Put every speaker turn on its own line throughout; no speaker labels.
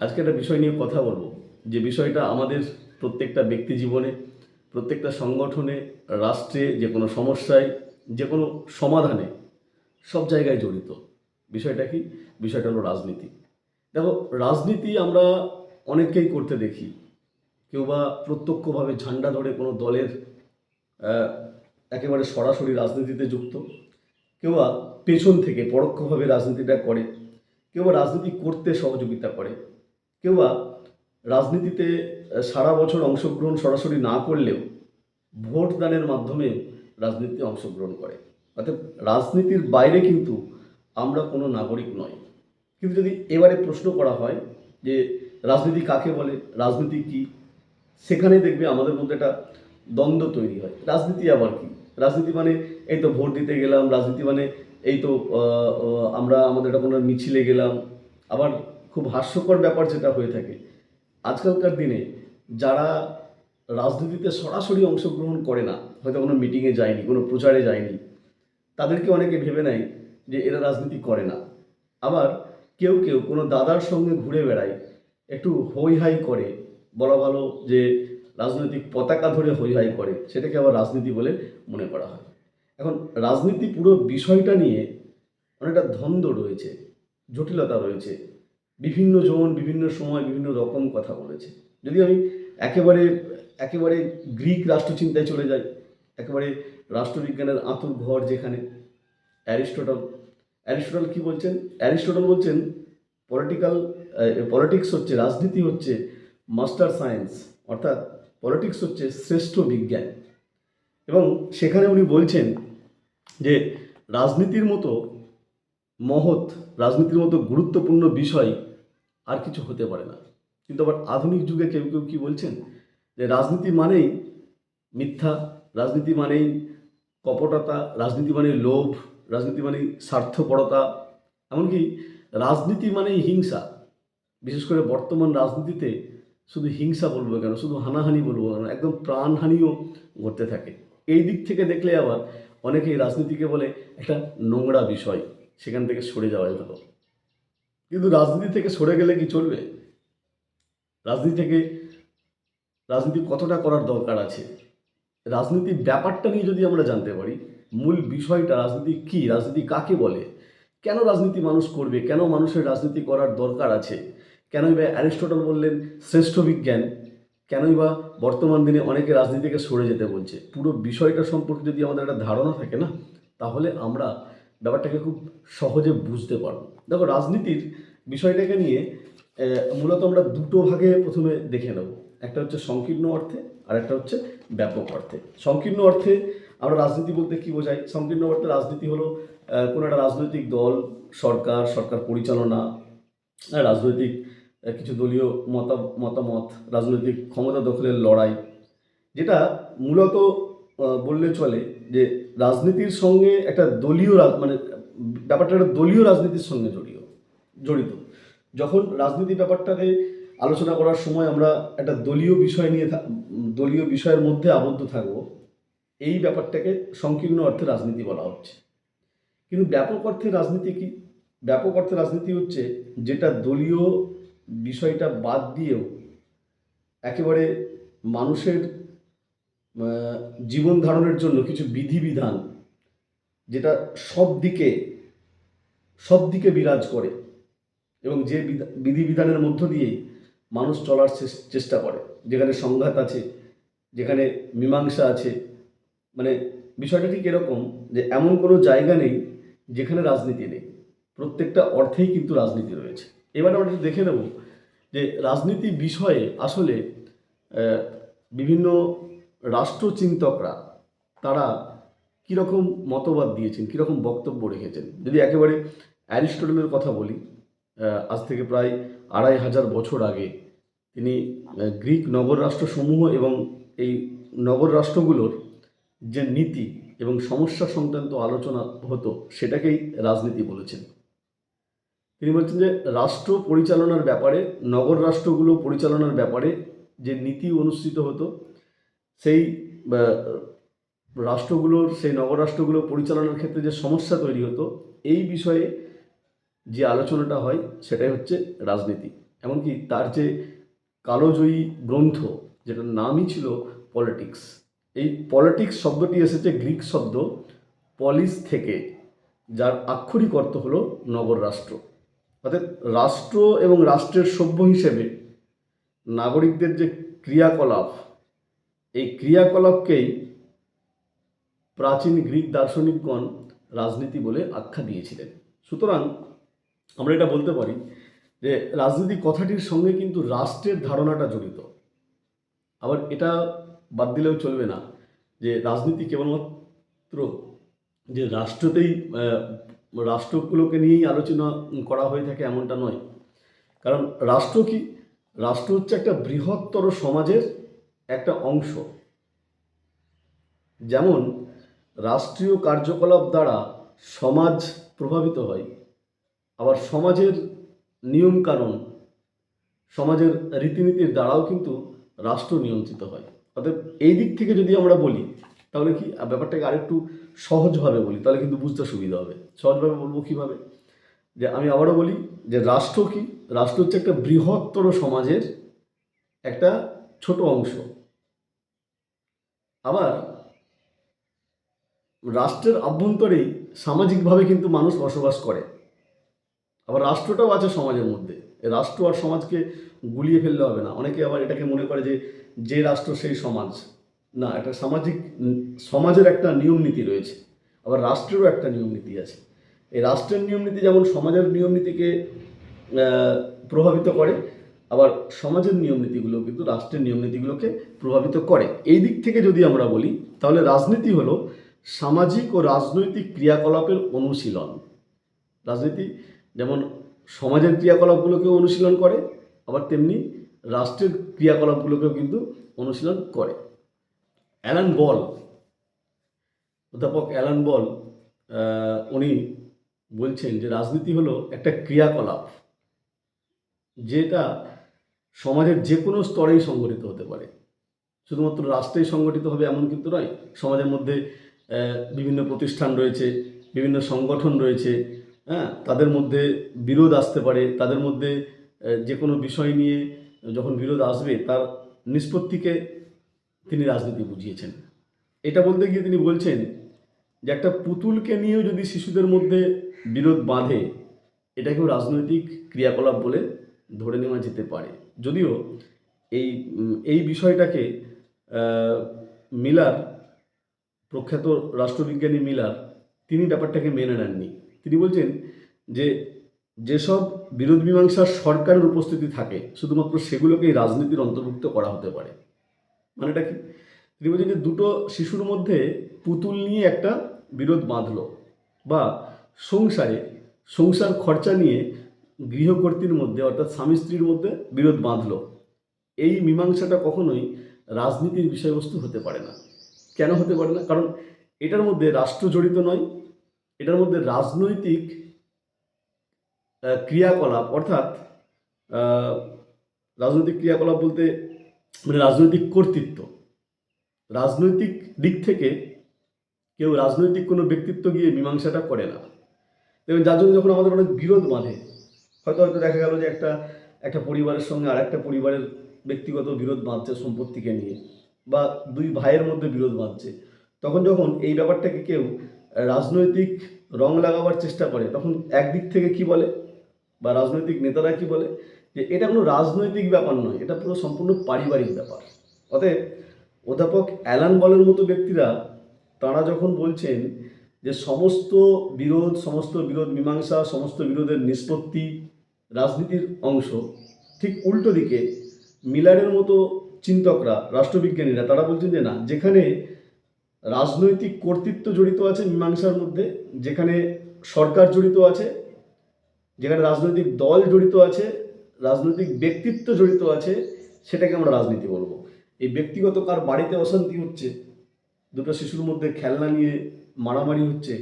আজকে একটা বিষয় নিয়ে কথা বলব। যে বিষয়টা আমাদের প্রত্যেকটা ব্যক্তি জীবনে, প্রত্যেকটা সংগঠনে, রাষ্ট্রে যে কোনো সমস্যায়, যে কোনো সমাধানে সব জায়গায় জড়িত। বিষয়টা কি? বিষয়টা হলো রাজনীতি। দেখো, রাজনীতি আমরা অনেককেই করতে দেখি। কেউ বা প্রত্যক্ষভাবে ঝান্ডা ধরে কোনো দলের একেবারে সরাসরি রাজনীতিতে যুক্ত। কেউ বা পেছন থেকে পরোক্ষভাবে রাজনীতিটা করে। কেউ বা রাজনীতি করতে সহযোগিতা করে। কেউ বা রাজনীতিতে সারা বছর অংশগ্রহণ সরাসরি না করলেও ভোট দানের মাধ্যমে রাজনীতিতে অংশগ্রহণ করে। অর্থাৎ রাজনীতির বাইরে কিন্তু আমরা কোনো নাগরিক নই। কিন্তু যদি এবারে প্রশ্ন করা হয় যে রাজনীতি কাকে বলে, রাজনীতি কি, সেখানে দেখবে আমাদের মধ্যে একটা দ্বন্দ্ব তৈরি হয়। রাজনীতি আবার কি? রাজনীতি মানে এই তো ভোট দিতে গেলাম, রাজনীতি মানে এই তো আমরা আমাদের একটা কোনো মিছিলে গেলাম, আবার খুব হাস্যকর ব্যাপার যেটা হয়ে থাকে। আজকালকার দিনে যারা রাজনীতিতে সরাসরি অংশগ্রহণ করে না, হয়তো কোনো মিটিংয়ে যায়নি, কোনো প্রচারে যায়নি, তাদেরকে অনেকে ভেবে নেয় যে এরা রাজনীতি করে না। আবার কেউ কেউ কোনো দাদার সঙ্গে ঘুরে বেড়ায়, একটু হই হাই করে, বলা ভালো যে রাজনৈতিক পতাকা ধরে হই হাই করে, সেটাকে আবার রাজনীতি বলে মনে করা হয়। এখন রাজনীতি পুরো বিষয়টা নিয়ে অনেকটা ধন্দ রয়েছে, জটিলতা রয়েছে। বিভিন্ন জন, বিভিন্ন সময়, বিভিন্ন রকম কথা বলেছে। যদি আমি একেবারে একেবারে গ্রিক রাষ্ট্রচিন্তায় চলে যাই, একেবারে রাষ্ট্রবিজ্ঞানের আঁতুর ঘর যেখানে, অ্যারিস্টটল। অ্যারিস্টটল কি বলছেন? অ্যারিস্টটল বলছেন, পলিটিক্যাল পলিটিক্স হচ্ছে, রাজনীতি হচ্ছে মাস্টার সায়েন্স, অর্থাৎ পলিটিক্স হচ্ছে শ্রেষ্ঠ বিজ্ঞান। এবং সেখানে উনি বলছেন যে, রাজনীতির মতো মহৎ, রাজনীতির মতো গুরুত্বপূর্ণ বিষয় আর কিছু হতে পারে না। কিন্তু আবার আধুনিক যুগে কেউ কেউ কী বলছেন যে রাজনীতি মানেই মিথ্যা, রাজনীতি মানেই কপটতা, রাজনীতি মানেই লোভ, রাজনীতি মানেই স্বার্থপরতা, এমনকি রাজনীতি মানেই হিংসা। বিশেষ করে বর্তমান রাজনীতিতে শুধু হিংসা বলব কেন, শুধু হানাহানি বলব কেন, একদম প্রাণহানিও ঘটতে থাকে। এই দিক থেকে দেখলে আবার অনেকেই রাজনীতিকে বলে একটা নোংরা বিষয়, সেখান থেকে সরে যাওয়াই ভালো। কিন্তু রাজনীতি থেকে সরে গেলে কি চলবে? রাজনীতি থেকে রাজনীতি কতটা করার দরকার আছে? রাজনীতির ব্যাপারটা নিয়ে যদি আমরা জানতে পারি, মূল বিষয়টা রাজনীতি কি, রাজনীতি কাকে বলে? কেন রাজনীতি মানুষ করবে? কেন মানুষের রাজনীতি করার দরকার আছে? কেনই বা অ্যারিস্টটল বললেন শ্রেষ্ঠ বিজ্ঞান? কেনই বা বর্তমান দিনে অনেকে রাজনীতি থেকে সরে যেতে বলছে? পুরো বিষয়টা সম্পর্কে যদি আমাদের একটা ধারণা থাকে না, তাহলে আমরা ব্যাপারটাকে খুব সহজে বুঝতে পারব। দেখো, রাজনীতির বিষয়টাকে নিয়ে মূলত আমরা দুটো ভাগে প্রথমে দেখে নেব। একটা হচ্ছে সংকীর্ণ অর্থে, আর একটা হচ্ছে ব্যাপক অর্থে। সংকীর্ণ অর্থে আমরা রাজনীতি বলতে কি বোঝাই? সংকীর্ণ অর্থে রাজনীতি হলো কোনো একটা রাজনৈতিক দল, সরকার সরকার পরিচালনা রাজনৈতিক কিছু দলীয় মতা, মতামত, রাজনৈতিক ক্ষমতা দখলের লড়াই, যেটা মূলত বললে চলে যে রাজনীতির সঙ্গে একটা দলীয় মানে ব্যাপারটা একটা দলীয় রাজনীতির সঙ্গে জড়িত জড়িত। যখন রাজনীতি ব্যাপারটাকে আলোচনা করার সময় আমরা একটা দলীয় বিষয় নিয়ে দলীয় বিষয়ের মধ্যে আবদ্ধ থাকব, এই ব্যাপারটাকে সংকীর্ণ অর্থে রাজনীতি বলা হচ্ছে। কিন্তু ব্যাপক অর্থে রাজনীতি কি? ব্যাপক অর্থে রাজনীতি হচ্ছে যেটা দলীয় বিষয়টা বাদ দিয়েও একেবারে মানুষের জীবন ধারণের জন্য কিছু বিধিবিধান যেটা সব দিকে সব দিকে বিরাজ করে এবং যে বিধা- বিধিবিধানের মধ্য দিয়েই মানুষ চলার চেষ্টা করে। যেখানে সংঘাত আছে, যেখানে মীমাংসা আছে মানে বিষয়টা ঠিক এরকম যে এমন কোনো জায়গা নেই যেখানে রাজনীতি নেই। প্রত্যেকটা অর্থেই কিন্তু রাজনীতি রয়েছে। এবার আমরা একটু দেখে নেব যে রাজনীতি বিষয়ে আসলে বিভিন্ন রাষ্ট্রচিন্তকরা, তারা কীরকম মতবাদ দিয়েছেন, কীরকম বক্তব্য রেখেছেন? যদি একেবারে অ্যারিস্টটলের কথা বলি আজ থেকে প্রায় আড়াই হাজার বছর আগে তিনি গ্রিক নগর রাষ্ট্রসমূহ এবং এই নগর রাষ্ট্রগুলোর যে নীতি এবং সমস্যা সংক্রান্ত আলোচনা হতো, সেটাকেই রাজনীতি বলেছেন। তিনি বলছেন যে, রাষ্ট্র পরিচালনার ব্যাপারে নগর রাষ্ট্রগুলো পরিচালনার ব্যাপারে যে নীতি অনুষ্ঠিত হতো সেই রাষ্ট্রগুলোর, সেই নগর রাষ্ট্রগুলো পরিচালনার ক্ষেত্রে যে সমস্যা তৈরি হতো, এই বিষয়ে যে আলোচনাটা হয়, সেটাই হচ্ছে রাজনীতি। এমনকি তার যে কালোজয়ী গ্রন্থ, যেটার নামই ছিল পলিটিক্স, এই পলিটিক্স শব্দটি এসেছে গ্রিক শব্দ পলিস থেকে, যার আক্ষরিক অর্থ হলো নগর রাষ্ট্র অর্থাৎ রাষ্ট্র এবং রাষ্ট্রের সভ্য হিসেবে নাগরিকদের যে ক্রিয়াকলাপ এই ক্রিয়াকলাপকেই প্রাচীন গ্রিক দার্শনিকগণ রাজনীতি বলে আখ্যা দিয়েছিলেন। সুতরাং আমরা এটা বলতে পারি যে রাজনীতি কথাটির সঙ্গে কিন্তু রাষ্ট্রের ধারণাটা জড়িত। আবার এটা বাদ দিলেও চলবে না যে রাজনীতি কেবলমাত্র যে রাষ্ট্রতেই রাষ্ট্রগুলোকে নিয়েই আলোচনা করা হয়ে থাকে এমনটা নয়। কারণ রাষ্ট্র কি? রাষ্ট্র হচ্ছে একটা বৃহত্তর সমাজের একটা অংশ। যেমন, রাষ্ট্রীয় কার্যকলাপ দ্বারা সমাজ প্রভাবিত হয়, আবার সমাজের নিয়মকানুন, সমাজের রীতিনীতির দ্বারাও কিন্তু রাষ্ট্র নিয়ন্ত্রিত হয়। অর্থাৎ এই দিক থেকে যদি আমরা বলি, তাহলে কি ব্যাপারটাকে আরেকটু সহজভাবে বলি, তাহলে কিন্তু বুঝতে সুবিধা হবে। সহজভাবে বলব কীভাবে? যে আমি আবারও বলি যে রাষ্ট্র কি? রাষ্ট্র হচ্ছে একটা বৃহত্তর সমাজের একটা ছোট অংশ। আবার রাষ্ট্রের অভ্যন্তরেই সামাজিকভাবে কিন্তু মানুষ বসবাস করে। আবার রাষ্ট্রটাও আছে সমাজের মধ্যে। রাষ্ট্র আর সমাজকে গুলিয়ে ফেললে হবে না। অনেকে আবার এটাকে মনে করে যে যে রাষ্ট্র সেই সমাজ। না, একটা সামাজিক সমাজের একটা নিয়ম নীতি রয়েছে। আবার রাষ্ট্রেরও একটা নিয়ম নীতি আছে। এই রাষ্ট্রের নিয়ম নীতি যেমন সমাজের নিয়ম নীতিকে প্রভাবিত করে আবার সমাজের নিয়ম নীতিগুলো কিন্তু রাষ্ট্রের নিয়ম নীতিগুলোকে প্রভাবিত করে। এই দিক থেকে যদি আমরা বলি, তাহলে রাজনীতি হলো সামাজিক ও রাজনৈতিক ক্রিয়াকলাপের অনুশীলন। রাজনীতি যেমন সমাজের ক্রিয়াকলাপগুলোকেও অনুশীলন করে, আবার তেমনি রাষ্ট্রের ক্রিয়াকলাপগুলোকেও কিন্তু অনুশীলন করে। অ্যালান বল, অধ্যাপক অ্যালান বল উনি বলছেন যে রাজনীতি হলো একটা ক্রিয়াকলাপ, যেটা সমাজের যে কোনো স্তরেই সংগঠিত হতে পারে। শুধুমাত্র রাষ্ট্রেই সংগঠিত হবে এমন কিন্তু নয়, সমাজের মধ্যে বিভিন্ন প্রতিষ্ঠান রয়েছে, বিভিন্ন সংগঠন রয়েছে হ্যাঁ তাদের মধ্যে বিরোধ আসতে পারে, তাদের মধ্যে যে কোনো বিষয় নিয়ে যখন বিরোধ আসবে, তার নিষ্পত্তিকে তিনি রাজনীতি বুঝিয়েছেন। এটা বলতে গিয়ে তিনি বলছেন যে একটা পুতুলকে নিয়েও যদি শিশুদের মধ্যে বিরোধ বাঁধে এটাকেও রাজনৈতিক ক্রিয়াকলাপ বলে ধরে নেওয়া যেতে পারে। যদিও এই এই বিষয়টাকে মিলার, প্রখ্যাত রাষ্ট্রবিজ্ঞানী মিলার, তিনি ব্যাপারটাকে মেনে নেননি। তিনি বলছেন যে, যেসব বিরোধ মীমাংসার সরকারের উপস্থিতি থাকে, শুধুমাত্র সেগুলোকেই রাজনীতির অন্তর্ভুক্ত করা হতে পারে। মানে এটা কি? তিনি বলছেন যে, দুটো শিশুর মধ্যে পুতুল নিয়ে একটা বিরোধ বাঁধলো বা সংসারে, সংসার খরচা নিয়ে গৃহকর্তীর মধ্যে অর্থাৎ স্বামী স্ত্রীর মধ্যে বিরোধ বাঁধলো। এই মীমাংসাটা কখনোই রাজনীতির বিষয়বস্তু হতে পারে না। কেন হতে পারে না? কারণ এটার মধ্যে রাষ্ট্র জড়িত নয়, এটার মধ্যে রাজনৈতিক ক্রিয়াকলাপ অর্থাৎ রাজনৈতিক ক্রিয়াকলাপ বলতে মানে রাজনৈতিক কর্তৃত্ব। রাজনৈতিক দিক থেকে কেউ রাজনৈতিক কোনো ব্যক্তিত্ব গিয়ে মীমাংসাটা করে না। এবং যার জন্য যখন আমাদের অনেক বিরোধ বাঁধে হয়তো হয়তো দেখা গেল যে একটা একটা পরিবারের সঙ্গে আর একটা পরিবারের ব্যক্তিগত বিরোধ বাঁধছে সম্পত্তিকে নিয়ে বা দুই ভাইয়ের মধ্যে বিরোধ বাঁধছে। তখন যখন এই ব্যাপারটাকে কেউ রাজনৈতিক রং লাগাবার চেষ্টা করে, তখন একদিক থেকে কি বলে বা রাজনৈতিক নেতারা কি বলে যে এটা কোনো রাজনৈতিক ব্যাপার নয়, এটা পুরো সম্পূর্ণ পারিবারিক ব্যাপার। অতএব অধ্যাপক অ্যালান বলের মতো ব্যক্তিরা, তারা যখন বলছেন যে সমস্ত বিরোধ সমস্ত বিরোধ মীমাংসা, সমস্ত বিরোধের নিষ্পত্তি রাজনীতির অংশ, ঠিক উল্টো দিকে মিলারের মতো চিন্তকরা, রাষ্ট্রবিজ্ঞানীরা, তারা বলছেন যে না, যেখানে রাজনৈতিক কর্তৃত্ব জড়িত আছে মীমাংসার মধ্যে, যেখানে সরকার জড়িত আছে, যেখানে রাজনৈতিক দল জড়িত আছে, রাজনৈতিক ব্যক্তিত্ব জড়িত আছে, সেটাকে আমরা রাজনীতি বলব। এই ব্যক্তিগত কার বাড়িতে অশান্তি হচ্ছে, দুটো শিশুর মধ্যে খেলনা নিয়ে মারামারি হচ্ছে,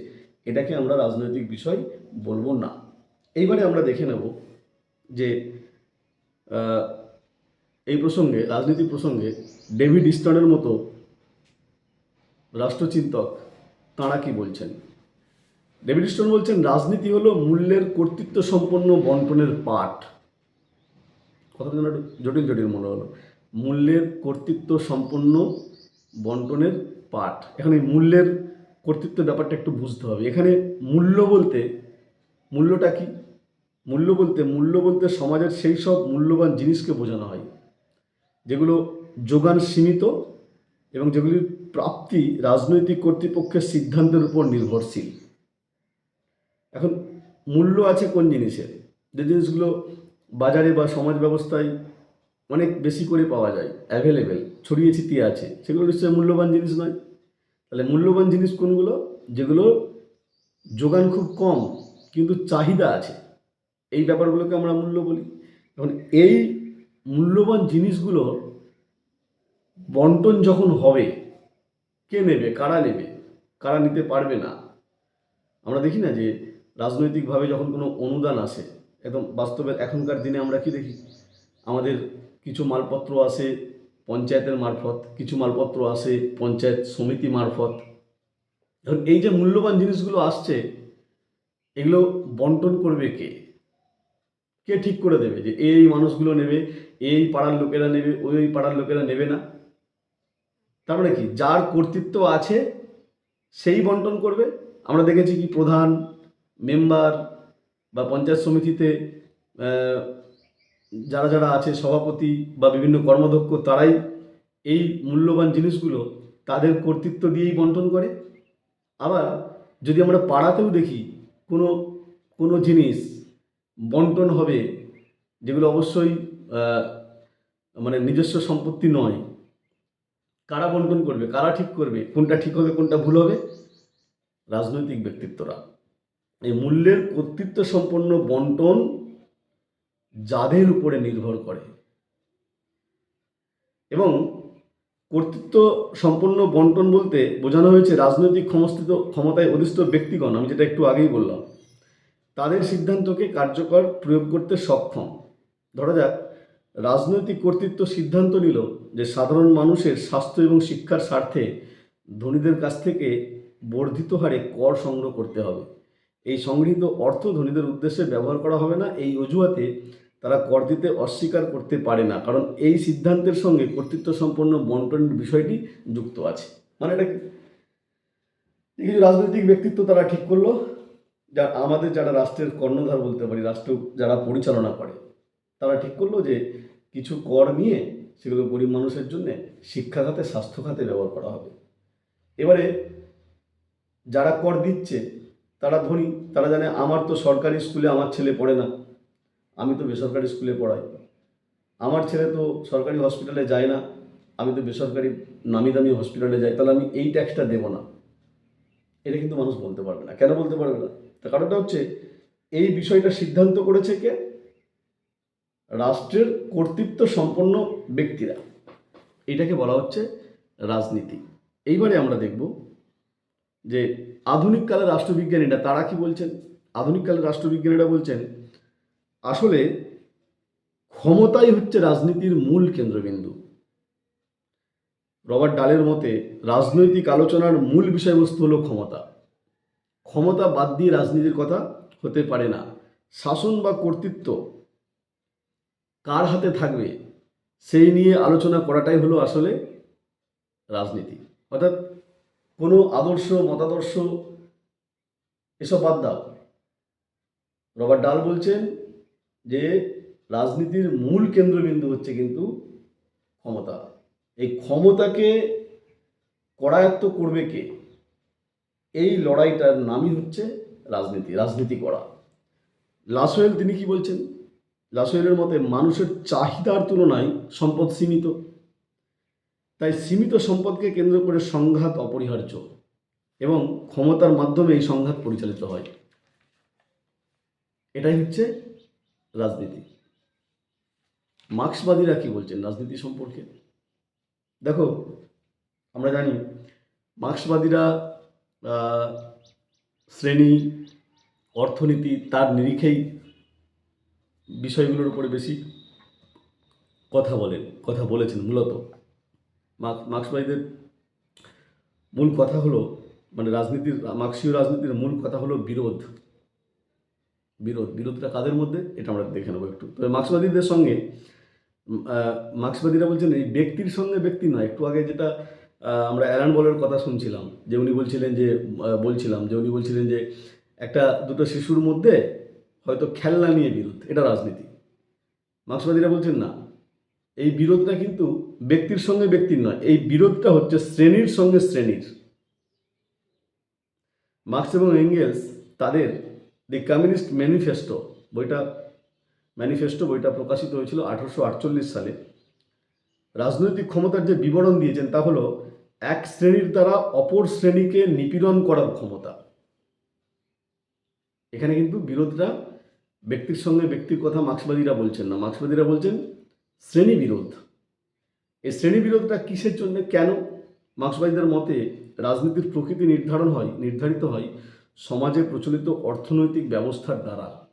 এটাকে আমরা রাজনৈতিক বিষয় বলব না। এইবারে আমরা দেখে নেব যে এই প্রসঙ্গে রাজনীতি প্রসঙ্গে ডেভিড ইস্টনের মতো রাষ্ট্রচিন্তক তাঁরা কি বলছেন? ডেভিড ইস্টন বলছেন, রাজনীতি হলো মূল্যের কর্তৃত্ব সম্পন্ন বন্টনের পাঠ। কথাটা যেন জটিল জটিল মনে হলো। মূল্যের কর্তৃত্ব সম্পন্ন বন্টনের পাঠ। এখানে মূল্যের কর্তৃত্ব ব্যাপারটা একটু বুঝতে হবে। এখানে মূল্য বলতে মূল্যটা কি? মূল্য বলতে মূল্য বলতে সমাজের সেই সব মূল্যবান জিনিসকে বোঝানো হয়। যেগুলো যোগান সীমিত এবং যেগুলির প্রাপ্তি রাজনৈতিক কর্তৃপক্ষের সিদ্ধান্তের উপর নির্ভরশীল। এখন, মূল্য আছে কোন জিনিসের যে জিনিসগুলো বাজারে বা সমাজ ব্যবস্থায় অনেক বেশি করে পাওয়া যায় অ্যাভেলেবেল ছড়িয়ে ছিটিয়ে আছে, সেগুলো নিশ্চয়ই মূল্যবান জিনিস নয়। তাহলে মূল্যবান জিনিস কোনগুলো? যেগুলো যোগান খুব কম, কিন্তু চাহিদা আছে। এই ব্যাপারগুলোকে আমরা মূল্য বলি। এখন এই মূল্যবান জিনিসগুলো বন্টন যখন হবে, কে নেবে, কারা নেবে, কারা নিতে পারবে না, আমরা দেখি না যে রাজনৈতিকভাবে যখন কোনো অনুদান আসে, একদম বাস্তবে এখনকার দিনে আমরা কি দেখি? আমাদের কিছু মালপত্র আসে পঞ্চায়েতের মারফত, কিছু মালপত্র আসে পঞ্চায়েত সমিতি মারফত। এই যে মূল্যবান জিনিসগুলো আসছে, এগুলো বন্টন করবে কে? কে ঠিক করে দেবে যে এই মানুষগুলো নেবে, এই পাড়ার লোকেরা নেবে, ওই পাড়ার লোকেরা নেবে না? তার মানে কি? যার কর্তৃত্ব আছে, সেই বন্টন করবে। আমরা দেখেছি কি প্রধান মেম্বার বা পঞ্চায়েত সমিতিতে যারা যারা আছে, সভাপতি বা বিভিন্ন কর্মদক্ষ তারাই এই মূল্যবান জিনিসগুলো তাদের কর্তৃত্ব দিয়েই বন্টন করে। আবার যদি আমরা পাড়াতেও দেখি কোনো কোনো জিনিস বন্টন হবে, যেগুলো অবশ্যই মানে নিজস্ব সম্পত্তি নয়। কারা বন্টন করবে? কারা ঠিক করবে? কোনটা ঠিক হবে, কোনটা ভুল হবে? রাজনৈতিক ব্যক্তিত্বরা। এই মূল্যের কর্তৃত্ব সম্পন্ন বন্টন যাদের উপরে নির্ভর করে। এবং কর্তৃত্ব সম্পন্ন বন্টন বলতে বোঝানো হয়েছে রাজনৈতিক ক্ষমস্থিত ক্ষমতায় অধিষ্ঠ ব্যক্তিগণ। আমি যেটা একটু আগেই বললাম। তাদের সিদ্ধান্তকে কার্যকর প্রয়োগ করতে সক্ষম। ধরা যাক, রাজনৈতিক কর্তৃত্ব সিদ্ধান্ত নিল যে সাধারণ মানুষের স্বাস্থ্য এবং শিক্ষার স্বার্থে ধনীদের কাছ থেকে বর্ধিত হারে কর সংগ্রহ করতে হবে। এই সংগৃহীত অর্থ ধনীদের উদ্দেশ্যে ব্যবহার করা হবে না, এই অজুহাতে তারা কর দিতে অস্বীকার করতে পারে না, কারণ এই সিদ্ধান্তের সঙ্গে কর্তৃত্ব সম্পন্ন বন্টনের বিষয়টি যুক্ত আছে। মানে এটা কিছু রাজনৈতিক ব্যক্তিত্ব তারা ঠিক করল। যা আমাদের যারা রাষ্ট্রের কর্ণধার বলতে পারি, রাষ্ট্র যারা পরিচালনা করে, তারা ঠিক করল যে কিছু কর নিয়ে সেগুলো গরিব মানুষের জন্য শিক্ষা খাতে স্বাস্থ্য খাতে ব্যবহার করা হবে। এবারে যারা কর দিচ্ছে, তারা ধনী, তারা জানে আমার তো সরকারি স্কুলে আমার ছেলে পড়ে না, আমি তো বেসরকারি স্কুলে পড়াই। আমার ছেলে তো সরকারি হসপিটালে যায় না, আমি তো বেসরকারি নামি দামি হসপিটালে যাই, তাহলে আমি এই ট্যাক্সটা দেবো না। এটা কিন্তু মানুষ বলতে পারবে না। কেন বলতে পারবে না? তার কারণটা হচ্ছে, এই বিষয়টা সিদ্ধান্ত করেছে কে? রাষ্ট্রের কর্তৃত্ব সম্পন্ন ব্যক্তিরা। এটাকে বলা হচ্ছে রাজনীতি। এইবারে আমরা দেখব যে আধুনিককালের রাষ্ট্রবিজ্ঞানীরা তারা কি বলছেন? আধুনিককালের রাষ্ট্রবিজ্ঞানীরা বলছেন, আসলে ক্ষমতাই হচ্ছে রাজনীতির মূল কেন্দ্রবিন্দু। রবার্ট ডালের মতে, রাজনৈতিক আলোচনার মূল বিষয়বস্তু হলো ক্ষমতা। ক্ষমতা বাদ দিয়ে রাজনীতির কথা হতে পারে না। শাসন বা কর্তৃত্ব কার হাতে থাকবে, সেই নিয়ে আলোচনা করাটাই হলো আসলে রাজনীতি। অর্থাৎ কোনো আদর্শ, মতাদর্শ এসব বাদ দাও। রবার্ট ডাল বলছেন যে, রাজনীতির মূল কেন্দ্রবিন্দু হচ্ছে কিন্তু ক্ষমতা। এই ক্ষমতাকে করায়ত্ত করবে কে? এই লড়াইটার নামই হচ্ছে রাজনীতি রাজনীতি করা। লাসোয়েল, তিনি কি বলছেন? লাসোয়েলের মতে মানুষের চাহিদার তুলনায় সম্পদ সীমিত। তাই সীমিত সম্পদকে কেন্দ্র করে সংঘাত অপরিহার্য এবং ক্ষমতার মাধ্যমে এই সংঘাত পরিচালিত হয়। এটাই হচ্ছে রাজনীতি। মার্ক্সবাদীরা কি বলছেন রাজনীতি সম্পর্কে? দেখো, আমরা জানি মার্ক্সবাদীরা শ্রেণি, অর্থনীতি তার নিরিখেই বিষয়গুলোর উপরে বেশি কথা বলেন, কথা বলেছেন মূলত। মার্ক- মার্ক্সবাদীদের মূল কথা হলো মানে রাজনীতির, মার্ক্সীয় রাজনীতির মূল কথা হলো বিরোধ। বিরোধ, বিরোধটা কাদের মধ্যে? এটা আমরা দেখে নেব একটু। তবে মার্ক্সবাদীদের সঙ্গে মার্ক্সবাদীরা বলছেন এই ব্যক্তির সঙ্গে ব্যক্তি নয়, একটু আগে যেটা আমরা অ্যালান বলের কথা শুনছিলাম, যে উনি বলছিলেন যে বলছিলাম যে উনি বলছিলেন যে একটা দুটো শিশুর মধ্যে হয়তো খেলনা নিয়ে বিরোধ, এটা রাজনীতি। মার্ক্সবাদীরা বলছেন না। এই বিরোধটা কিন্তু ব্যক্তির সঙ্গে ব্যক্তির নয়, এই বিরোধটা হচ্ছে শ্রেণির সঙ্গে শ্রেণির। মার্ক্স এবং এঙ্গেলস তাদের দি কমিউনিস্ট ম্যানিফেস্টো বইটা ম্যানিফেস্টো বইটা প্রকাশিত হয়েছিল আঠারোশো আটচল্লিশ সালে। রাজনৈতিক ক্ষমতার যে বিবরণ দিয়েছেন তা হলো এক শ্রেণির দ্বারা অপর শ্রেণীকে নিপীড়ন করার ক্ষমতা। এখানে কিন্তু বিরোধটা ব্যক্তির সঙ্গে ব্যক্তির কথা মার্ক্সবাদীরা বলছেন না। মার্ক্সবাদীরা বলছেন, শ্রেণি বিরোধ। এই শ্রেণি বিরোধটা কিসের জন্য? কেন? মার্ক্সবাদীদের মতে রাজনীতির প্রকৃতি নির্ধারণ হয়, নির্ধারিত হয় সমাজে প্রচলিত অর্থনৈতিক ব্যবস্থার দ্বারা।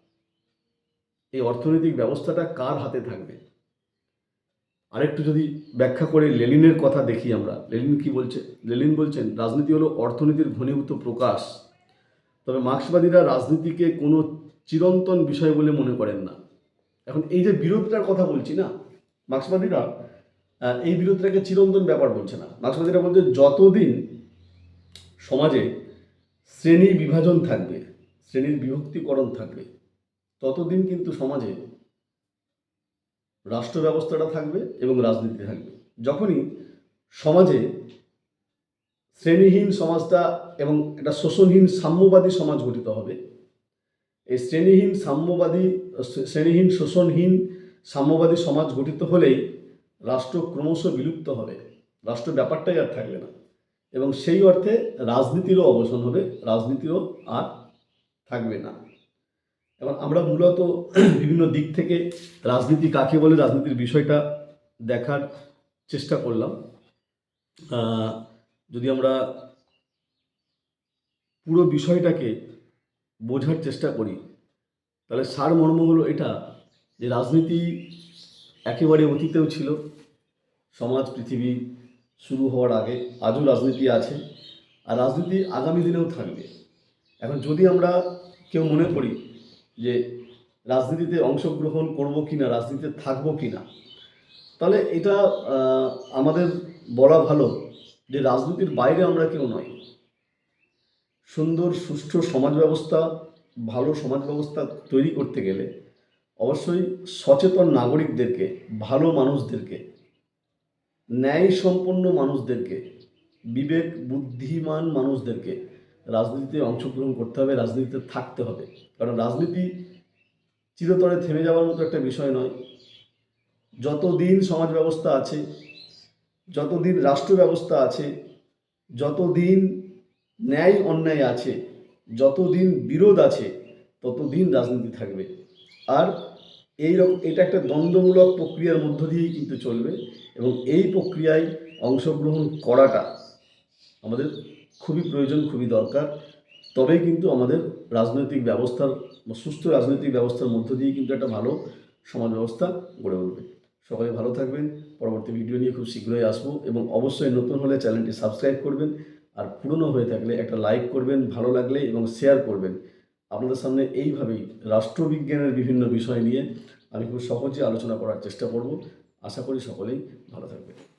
এই অর্থনৈতিক ব্যবস্থাটা কার হাতে থাকবে? আরেকটু যদি ব্যাখ্যা করে লেলিনের কথা দেখি আমরা। লেলিন কি বলছে? লেলিন বলছেন, রাজনীতি হলো অর্থনীতির ঘনীভূত প্রকাশ। তবে মার্ক্সবাদীরা রাজনীতিকে কোনো চিরন্তন বিষয় বলে মনে করেন না। এখন এই যে বিরোধটার কথা বলছি না, মার্ক্সবাদীরা এই বিরোধটাকে চিরন্তন ব্যাপার বলছে না। মার্ক্সবাদীরা বলছে, যতদিন সমাজে শ্রেণি বিভাজন থাকবে, শ্রেণির বিভক্তিকরণ থাকবে, ততদিন কিন্তু সমাজে রাষ্ট্র ব্যবস্থাটা থাকবে এবং রাজনীতি থাকবে। যখনই সমাজে শ্রেণীহীন সমাজটা এবং একটা শোষণহীন সাম্যবাদী সমাজ গঠিত হবে, এই শ্রেণীহীন সাম্যবাদী, শ্রেণীহীন শোষণহীন সাম্যবাদী সমাজ গঠিত হলেই রাষ্ট্র ক্রমশ বিলুপ্ত হবে। রাষ্ট্র ব্যাপারটাই আর থাকবে না। এবং সেই অর্থে রাজনীতিরও অবসান হবে রাজনীতিও আর থাকবে না। এবার আমরা মূলত বিভিন্ন দিক থেকে রাজনীতি, কাকে বলে রাজনীতির বিষয়টা দেখার চেষ্টা করলাম। যদি আমরা পুরো বিষয়টাকে বোঝার চেষ্টা করি, তাহলে সারমর্ম হলো এটা যে রাজনীতি একেবারে অতীতেও ছিল। সমাজ, পৃথিবী শুরু হওয়ার আগে আজও রাজনীতি আছে। আর রাজনীতি আগামী দিনেও থাকবে। এখন যদি আমরা কেউ মনে করি যে রাজনীতিতে অংশগ্রহণ করব কি না রাজনীতিতে থাকব কি না তাহলে এটা আমাদের বলা ভালো যে রাজনীতির বাইরে আমরা কেউ নয় সুন্দর, সুষ্ঠু সমাজ ব্যবস্থা, ভালো সমাজ ব্যবস্থা তৈরি করতে গেলে অবশ্যই সচেতন নাগরিকদেরকে, ভালো মানুষদেরকে ন্যায় সম্পন্ন মানুষদেরকে, বিবেক বুদ্ধিমান মানুষদেরকে রাজনীতিতে অংশগ্রহণ করতে হবে, রাজনীতিতে থাকতে হবে। কারণ রাজনীতি চিরতরে থেমে যাওয়ার মতো একটা বিষয় নয়। যতদিন সমাজ ব্যবস্থা আছে, যতদিন রাষ্ট্র ব্যবস্থা আছে, যতদিন ন্যায় অন্যায় আছে, যতদিন বিরোধ আছে, ততদিন রাজনীতি থাকবে। আর এই রকম, এটা একটা দ্বন্দ্বমূলক প্রক্রিয়ার মধ্য দিয়েই কিন্তু চলবে এবং এই প্রক্রিয়ায় অংশগ্রহণ করাটা আমাদের খুবই প্রয়োজন, খুবই দরকার। তবেই কিন্তু আমাদের রাজনৈতিক ব্যবস্থার, সুস্থ রাজনৈতিক ব্যবস্থার মধ্য দিয়ে কিন্তু একটা ভালো সমাজ ব্যবস্থা গড়ে উঠবে। সকলে ভালো থাকবেন। পরবর্তী ভিডিও নিয়ে খুব শীঘ্রই আসব এবং অবশ্যই নতুন হলে চ্যানেলটি সাবস্ক্রাইব করবেন আর পুরনো হয়ে থাকলে একটা লাইক করবেন, ভালো লাগলে এবং শেয়ার করবেন। আপনাদের সামনে এইভাবেই রাষ্ট্রবিজ্ঞানের বিভিন্ন বিষয় নিয়ে আমি খুব সহজে আলোচনা করার চেষ্টা করব। আশা করি সকলেই ভালো থাকবেন।